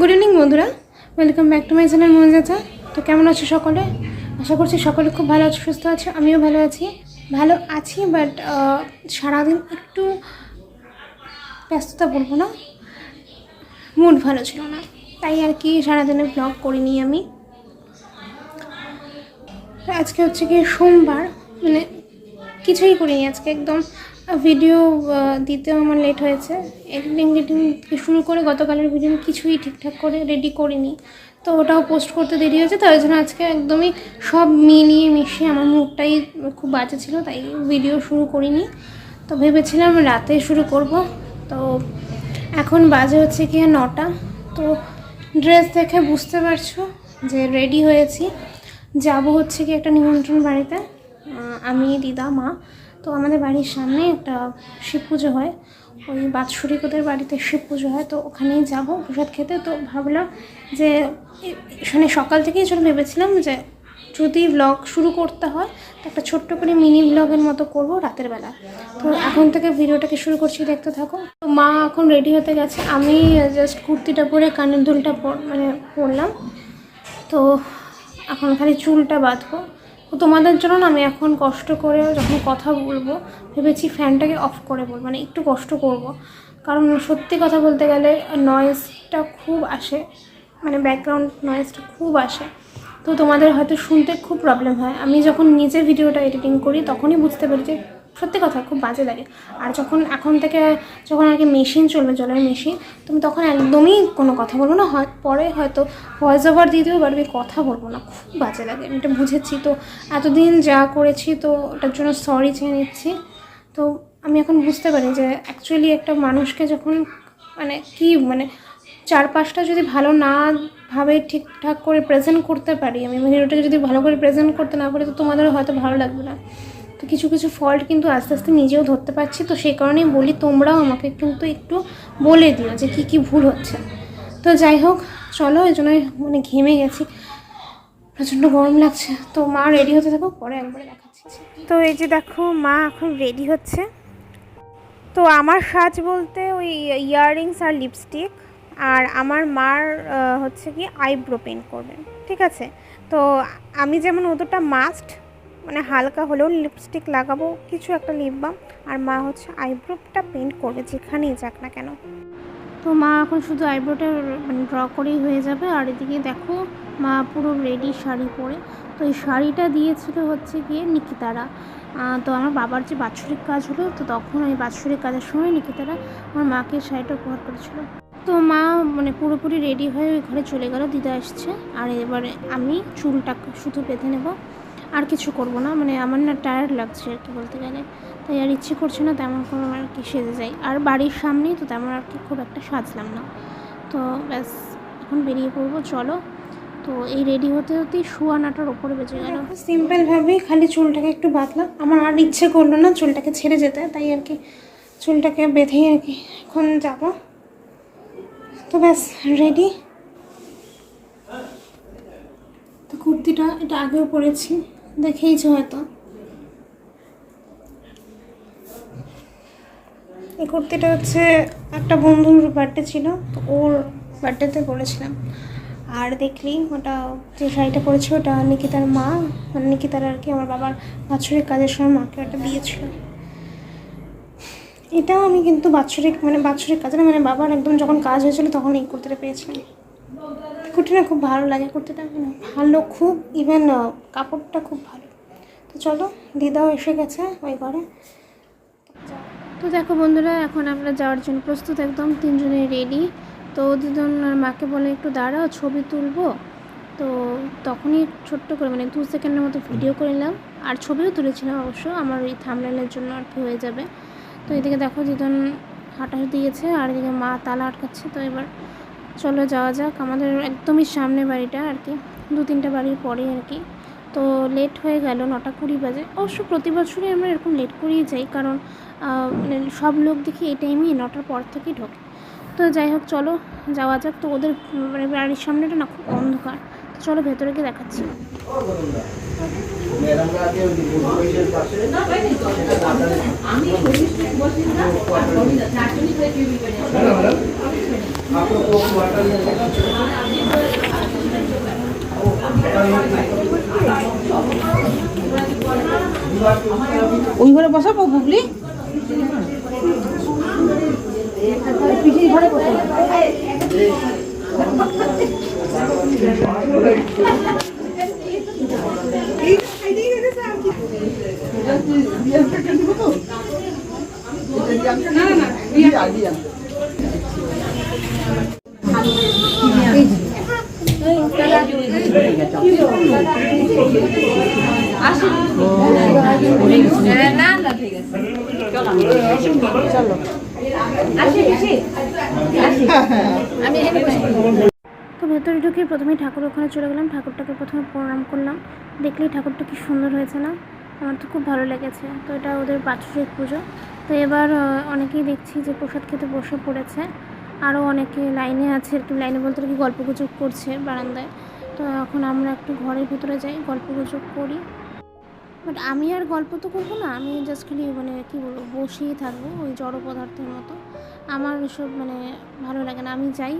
Good evening বন্ধুরা। Welcome back to my channel মঞ্জাচা তো কেমন আছো সকলে? আশা করছি সকলে খুব ভালো আছো, সুস্থ আছো, আমিও ভালো আছি। ভালো আছি বাট সারাদিন একটু ব্যস্ততা বলব না। মুড ভালো ছিল না। তাই আর কি সারাদিনে ব্লগ করিনি আমি। আজকে হচ্ছে কি সোমবার মানে কিছুই করিনি আজকে একদম ভিডিও দিতেও আমার লেট হয়েছে। এডিটিং এডিটিং শুরু করে গতকালের ভিডিও আমি কিছুই ঠিকঠাক করে রেডি করিনি। তো ওটাও পোস্ট করতে দেরি হয়েছে তাই জন্য আজকে একদমই সব মিলিয়ে মিশিয়ে আমার মুডটাই খুব বাজে ছিল, তাই ভিডিও শুরু করিনি। তো ভেবেছিলাম রাতে শুরু করব। তো এখন বাজে হচ্ছে কি নটা। তো ড্রেস দেখে বুঝতে পারছ যে রেডি হয়েছি। যাব হচ্ছে কি একটা নিমন্ত্রণ বাড়িতে। আমি দিদা, মা। তো আমাদের বাড়ির সামনে একটা শিব পুজো হয়। ওই বাৎসরিক ওদের বাড়িতে শিব পুজো হয়। তো ওখানেই যাব প্রসাদ খেতে। তো ভাবলাম যে মানে সকাল থেকেই চলে ভেবেছিলাম যে যদি ব্লগ শুরু করতে হয়, তো একটা ছোট্ট করে মিনি ব্লগের মতো করব রাতের বেলা। তো এখন থেকে ভিডিওটাকে শুরু করছি, দেখতে থাকো। তো মা এখন রেডি হতে গেছে। আমি জাস্ট কুর্তিটা পরে কানের দুলটা মানে পরলাম। তো এখন খালি চুলটা বাঁধবো। তো তোমাদের জন্য না আমি এখন কষ্ট করে যখন কথা বলব, ভেবেছি ফ্যানটাকে অফ করে বলব মানে একটু কষ্ট করব। কারণ সত্যি কথা বলতে গেলে নয়েজটা খুব আসে মানে ব্যাকগ্রাউন্ড নয়েজটা খুব আসে। তো তোমাদের হয়তো শুনতে খুব প্রবলেম হয়। আমি যখন নিজে ভিডিওটা এডিটিং করি, তখনই বুঝতে পারি যে সত্যি কথা, খুব বাজে লাগে। আর যখন এখন থেকে যখন আর কি মেশিন চলবে, জলের মেশিন, তুমি তখন একদমই কোনো কথা বলব না। হয়, পরে হয়তো ভয়েস ওভার দিয়ে দিও আমি কথা বলব না। খুব বাজে লাগে, আমি এটা বুঝেছি। তো এতদিন যা করেছি, তো ওটার জন্য সরি চেয়ে নিচ্ছি। তো আমি এখন বুঝতে পারি যে অ্যাকচুয়ালি একটা মানুষকে যখন মানে কি মানে চারপাশটা যদি ভালো না ভাবে ঠিকঠাক করে প্রেজেন্ট করতে পারি, আমি ভিডিওটাকে যদি ভালো করে প্রেজেন্ট করতে না পারি, তো তোমাদেরও হয়তো ভালো লাগবে না। তো কিছু কিছু ফল্ট কিন্তু আস্তে আস্তে নিজেও ধরতে পারছি। তো সেই কারণেই বলি, তোমরাও আমাকে কিন্তু একটু বলে দিও যে কী কী ভুল হচ্ছে। তো যাই হোক, চলো, এই জন্যই মানে ঘেমে গেছি। প্রচণ্ড গরম লাগছে। তো মা রেডি হতে থাকো পরে একবারে দেখাচ্ছি। তো এই যে দেখো, মা এখন রেডি হচ্ছে। তো আমার সাজ বলতে ওই ইয়াররিংস আর লিপস্টিক আর আমার মার হচ্ছে কি আইব্রো পেন্ট করবে। ঠিক আছে? তো আমি যেমন অতটা মাস্ট মানে হালকা হলেও লিপস্টিক লাগাবো, কিছু একটা লিপ বাম আর মা হচ্ছে আইব্রোটা পেন্ট করবে যেখানেই যাক না কেন। তো মা এখন শুধু আইব্রোটা মানে ড্র করেই হয়ে যাবে, আর এদিকে দেখো মা পুরো রেডি শাড়ি পরে। তো এই শাড়িটা দিয়েছিল হচ্ছে গিয়ে নিকিতারা। তো আমার বাবার যে বাৎসরিক কাজ হলো, তো তখন ওই বাৎসরিক কাজের সময় নিকিতারা আমার মাকে শাড়িটা উপহার করেছিল। তো মা মানে পুরোপুরি রেডি হয়ে ঘরে চলে গেল, দিদা আসছে আর এবারে আমি চুলটা শুধু বেঁধে নেব। আর কিছু করব না। মানে আমার না টায়ার্ড লাগছে আর কি বলতে গেলে। তাই আর ইচ্ছে করছে না তেমন কোনো আর কি সেজে যাই। আর বাড়ির সামনেই তো তেমন আর কি খুব একটা সাজলাম না। তো ব্যাস, এখন বেরিয়ে পড়ব, চলো। তো এই রেডি হতে হতেই শুয়ানাটার ওপরে বেজে গেল। সিম্পলভাবেই খালি চুলটাকে একটু বাঁধলাম। আমার আর ইচ্ছে করল না চুলটাকে ছেড়ে যেতে, তাই আর কি চুলটাকে বেঁধেই আর কি এখন যাব। তো ব্যাস রেডি তো কুর্তিটা এটা আগেও পরেছি। দেখেইছো হয়তো। এই কুর্তিটা হচ্ছে একটা বন্ধুর বার্থডে ছিল, তো ওর বার্থডেতে পরেছিলাম আর দেখলি ওটা যে শাড়িটা পরেছি ওটা নিকিতার মা মানে নিকিতার আর কি আমার বাবার বাৎসরিক কাজের সময় মাকে ওটা দিয়েছিল এটাও আমি কিন্তু বাৎসরিক মানে বাৎসরিক কাজে মানে বাবার একদম যখন কাজ হয়েছিল তখন এই কুর্তিটা পেয়েছিলাম। কুর্তিটা খুব ভালো লাগে, কুর্তিটা ভালো, খুব ইভেন কাপড়টা খুব ভালো। তো চলো, দিদাও এসে গেছে ওই ঘরে। তো দেখো বন্ধুরা, এখন আমরা যাওয়ার জন্য প্রস্তুত একদম তিনজনে রেডি তো দুজন মাকে বলে একটু দাঁড়াও, ছবি তুলবো। তো তখনই ছোট্ট করে মানে দু সেকেন্ডের মতো ভিডিও করে নিলাম। আর ছবিও তুলেছিলাম অবশ্য, আমার ওই থামলাইনের জন্য আর কি হয়ে যাবে। তো এদিকে দেখো দুজন হাঁটা দিয়েছে, আর এদিকে মা তালা আটকাচ্ছে। তো এবার চলো যাওয়া যাক। আমাদের একদমই সামনে বাড়িটা আর কি। দু তিনটা বাড়ির পরে আর কি। তো লেট হয়ে গেল, নটা কুড়ি বাজে। অবশ্য প্রতি বছরই আমরা এরকম লেট করেই যাই কারণ মানে সব লোক দেখি এই টাইমেই নটার পর থেকেই ঢোকে। তো যাই হোক, চলো যাওয়া যাক। তো ওদের মানে বাড়ির সামনেটা না খুব অন্ধকার। তো চলো ভেতরে গিয়ে দেখাচ্ছি। ওই ঘরে বসাবো বুবলি। পিসির ঘরে তো ভেতরে ঢুকে প্রথমেই ঠাকুর ওখানে চলে গেলাম। ঠাকুরটাকে প্রথমে প্রণাম করলাম। দেখলেই ঠাকুরটা কি সুন্দর হয়েছে না? আমার তো খুব ভালো লেগেছে। তো এটা ওদের বাৎসরিক পুজো। তো এবার অনেকেই দেখছি যে প্রসাদ খেতে বসে পড়েছে। আরও অনেকে লাইনে আছে কি। লাইনে বলতে কি গল্প গুজব করছে বারান্দায়। তো এখন আমরা একটু ঘরের ভিতরে যাই গল্প গুজব করি। বাট আমি আর গল্প তো করব না, আমি জাস্ট খালি মানে কী বলব বসেই থাকব ওই জড় পদার্থের মতো। আমার এসব মানে ভালো লাগে না, আমি যাই।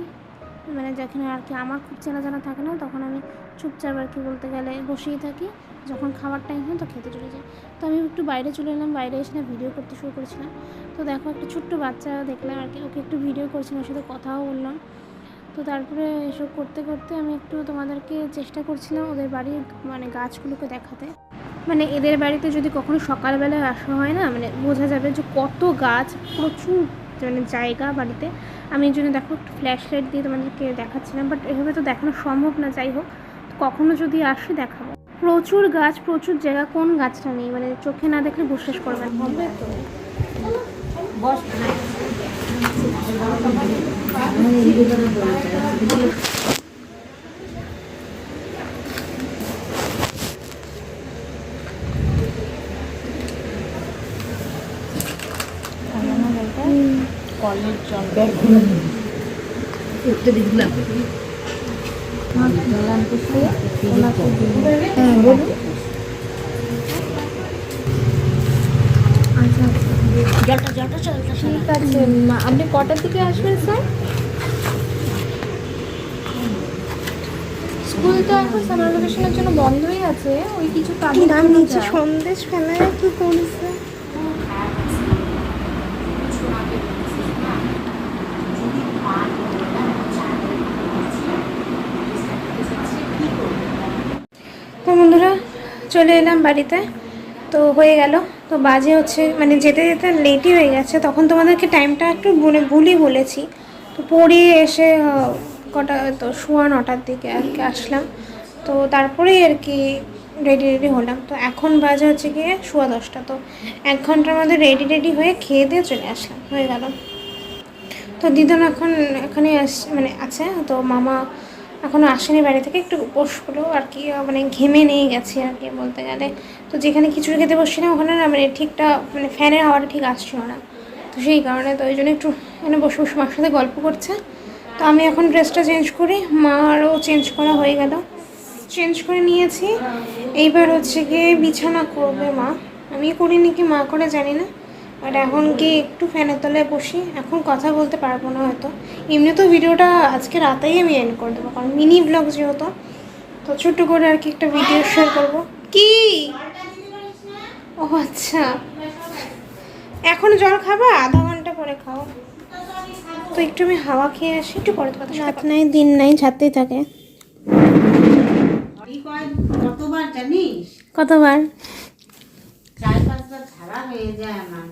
মানে যেখানে আর কি আমার খুব চেনা জানা থাকে না, তখন আমি চুপচাপ আর কি বলতে গেলে বসেই থাকি। যখন খাওয়ার টাইম হয় তো খেতে চলে যাই। তো আমি একটু বাইরে চলে এলাম, বাইরে এসে না ভিডিও করতে শুরু করেছিলাম। তো দেখো একটা ছোট্ট বাচ্চা দেখলাম আর কি, ওকে একটু ভিডিও করছিলাম, ওর সাথে কথাও বললাম। তো তারপরে এসব করতে করতে আমি একটু তোমাদেরকে চেষ্টা করছিলাম ওদের বাড়ির মানে গাছগুলোকে দেখাতে। মানে এদের বাড়িতে যদি কখনো সকালবেলায় আসা হয় না মানে বোঝা যাবে যে কত গাছ প্রচুর মানে জায়গা বাড়িতে। আমি এই জন্য দেখো একটু ফ্ল্যাশ লাইট দিয়ে তোমাদেরকে দেখাচ্ছিলাম বাট এভাবে তো দেখানো সম্ভব না যাই হোক। কখনো যদি আসি দেখাবো। প্রচুর গাছ প্রচুর জায়গা কোন গাছটা নেই? মানে চোখে না দেখলে বিশ্বাস করবেন হবে তো। বস কলের জল দেখলাম হ্যাঁ ঠিক আছে মা- আপনি কটার দিকে আসবেন স্যার? স্কুল তো এখন সামার ভ্যাকেশনের জন্য বন্ধই আছে ওই কিছু কাজের নাম নিচে সন্দেশ ফেলায় কি করেছে? বন্ধুরা, চলে এলাম বাড়িতে। তো হয়ে গেল। তো বাজে হচ্ছে মানে যেতে যেতে লেটই হয়ে গেছে। তখন তোমাদেরকে টাইমটা একটু মানে ভুলই বলেছি। তো পড়ে এসে কটা, তো শোয়া নটার দিকে আর কি আসলাম। তো তারপরেই আর কি রেডি রেডি হলাম। তো এখন বাজে হচ্ছে গিয়ে শোয়া দশটা। তো এক ঘণ্টার মধ্যে রেডি রেডি হয়ে খেয়ে দিয়ে চলে আসলাম। হয়ে গেল। তো দিদন এখন এখানে আস মানে আছে। তো মামা এখনও আসেনি বাড়ি থেকে, একটু বসল আর কি মানে ঘেমে নিয়ে গেছে আর কি বলতে গেলে। তো যেখানে খিচুড়ি খেতে বসছিলাম, ওখানে না মানে ঠিকটা মানে ফ্যানের হাওয়াটা ঠিক আসছিল না। তো সেই কারণে তো ওই জন্য একটু মানে বসে বসে মার সাথে গল্প করছে। তো আমি এখন ড্রেসটা চেঞ্জ করি মারও চেঞ্জ করা হয়ে গেল। চেঞ্জ করে নিয়েছি। এইবার হচ্ছে গিয়ে বিছানা করবে মা। আমি করিনি কি মা করে জানি না। বাট এখন কি একটু ফ্যানের তলায় বসি এখন কথা বলতে পারব না হয়তো। এমনি তো ভিডিওটা আজকে রাতেই আমি এন্ড করে দেবো কারণ মিনি ব্লগ যেহেতু তো ছোট্ট করে আর কি একটা ভিডিও শেয়ার করব। কি? ও আচ্ছা। এখন জল খাবা? আধা ঘণ্টা পরে খাও। তো একটু আমি হাওয়া খেয়ে আসি একটু পরে কথা রাত নাই দিন নাই ছাড়তেই থাকে। কতবার জানিস? কতবার? চার পাঁচবার হয়ে যায় আমার।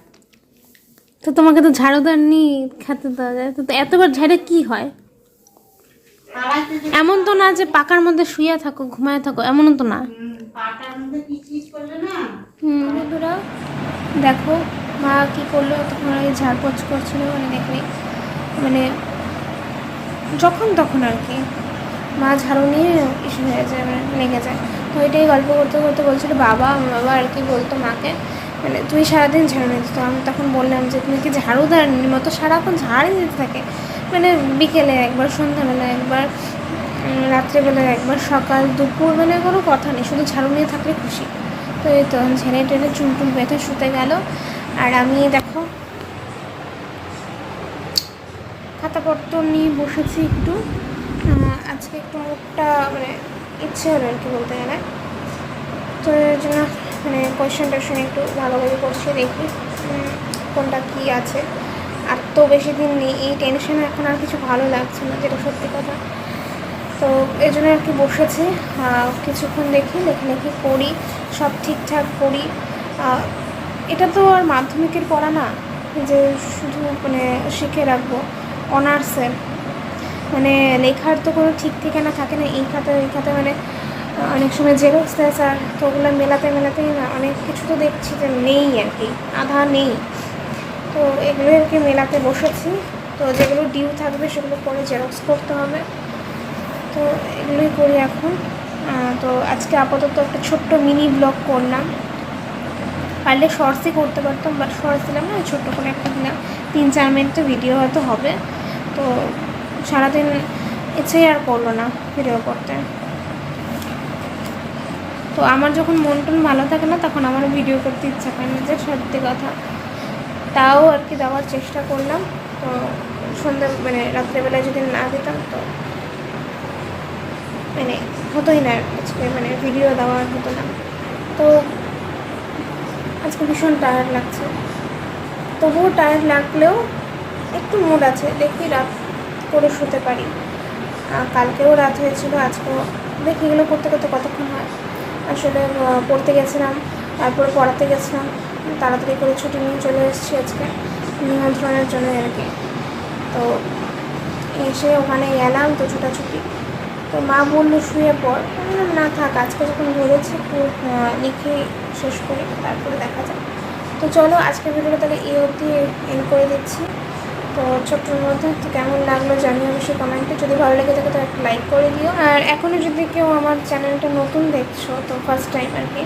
তো তোমাকে তো ঝাড়ু দেননি, খেতে দেওয়া যায়। তো এতবার ঝাড়ে কি হয়? এমন তো না যে পাকার মধ্যে শুয়ে থাকো, ঘুমায় থাকো, এমনও তো না। না বন্ধুরা, দেখো মা কি করল, তখন ওই ঝাড়পোছ করছিল মানে দেখলে মানে যখন তখন আর কি। মা ঝাড়ু নিয়ে ইস্যু হয়ে যায় মানে লেগে যায়। তো এটাই গল্প করতে করতে বলছিল বাবা বাবা আর কি বলতো মাকে? মানে তুই সারাদিন ঝাড়ু নিতিস তো আমি তখন বললাম যে তুমি কি ঝাড়ু দাঁড়ানি মতো সারাক্ষণ ঝাড়ই দিতে থাকে। মানে বিকেলে একবার সন্ধ্যাবেলা একবার উম, রাত্রেবেলায় একবার সকাল দুপুর মানে কোনো কথা নেই। শুধু ঝাড়ু নিয়ে থাকলে খুশি। তো এই তো ঝেড়ে টেনে চুল টুল বেঁধে শুতে গেল। আর আমি দেখো খাতাপত্র নিয়ে বসেছি একটু। আজকে একটু মুখটা মানে ইচ্ছে হলো আর কি বলতে গেলে। তো এর জন্য মানে কোয়েশ্চেন টোয়েশন একটু ভালোভাবে করছি, দেখি কোনটা কী আছে। আর তো বেশি দিন নেই, এই টেনশনে এখন আর কিছু ভালো লাগছে না, যেটা সত্যি কথা। তো এই জন্য আর কি বসেছি কিছুক্ষণ দেখি লেখালেখি করি, সব ঠিকঠাক করি। এটা তো আর মাধ্যমিকের পড়া না, যে শুধু মানে শিখে রাখব অনার্সের মানে লেখার তো কোনো ঠিক ঠিকানা থাকে না, এই খাতে এই খাতে মানে অনেক সময় জেরক্স দেয় স্যার তো ওগুলো মেলাতে মেলাতেই না অনেক কিছু তো দেখছি যে নেই আর কি, আধা নেই। তো এগুলো আর কি মেলাতে বসেছি, তো যেগুলো ডিউ থাকবে সেগুলো পরে জেরক্স করতে হবে। তো এগুলোই করি এখন। তো আজকে আপাতত একটা ছোট্ট মিনি ব্লগ করলাম। পারলে শর্টসই করতে পারতাম বাট শর্টস দিলাম না ছোট্ট করে একটা দিলাম তিন চার মিনিটের ভিডিও হয়তো হবে। তো সারাদিন ইচ্ছেই আর করল না ভিডিও করতে। তো আমার যখন মন টন ভালো থাকে না, তখন আমার ভিডিও করতে ইচ্ছা করে না যে সত্যি কথা। তাও আর কি দেওয়ার চেষ্টা করলাম। তো সন্ধ্যা মানে রাত্রেবেলায় যদি না দিতাম তো মানে হতোই না আজকে মানে ভিডিও দেওয়া হতো না। তো আজকে ভীষণ টায়ার্ড লাগছে। তবুও টায়ার্ড লাগলেও একটু মুড আছে। দেখি রাত করে শুতে পারি। কালকেও রাত হয়েছিল, আজকেও। দেখি এগুলো করতে করতে কতক্ষণ হয়। আসলে পড়তে গেছিলাম, তারপরে পড়াতে গেছিলাম, তাড়াতাড়ি করে ছুটি নিয়ে চলে এসেছি আজকে নিমন্ত্রণের জন্য আর কি। তো এসে ওখানে এলাম তো ছোটাছুটি। তো মা বলল, শুয়ে পড়। না, থাক, আজকে যখন ধরেছি একটু লিখে শেষ করি, তারপরে দেখা যাক। তো চলো, আজকের ভিডিওটা তাহলে এই অবধি এন্ড করে দিচ্ছি। ছোট্টর মধ্যে, তো কেমন লাগল জানিও অবশ্যই কমেন্টে যদি ভালো লেগে থাকে তো একটা লাইক করে দিও। আর এখনও যদি কেউ আমার চ্যানেলটা নতুন দেখছ, তো ফার্স্ট টাইম আর কি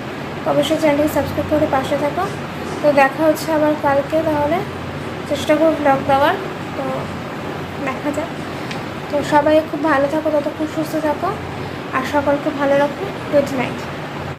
অবশ্যই চ্যানেলটি সাবস্ক্রাইব করে পাশে থাকো। তো দেখা হচ্ছে আবার কালকে তাহলে। চেষ্টা করব ব্লগ দেওয়ার, তো দেখা যাক। তো সবাই খুব ভালো থাকো, ততক্ষণ সুস্থ থাকো। আর সকলকে ভালো রাখো। Good night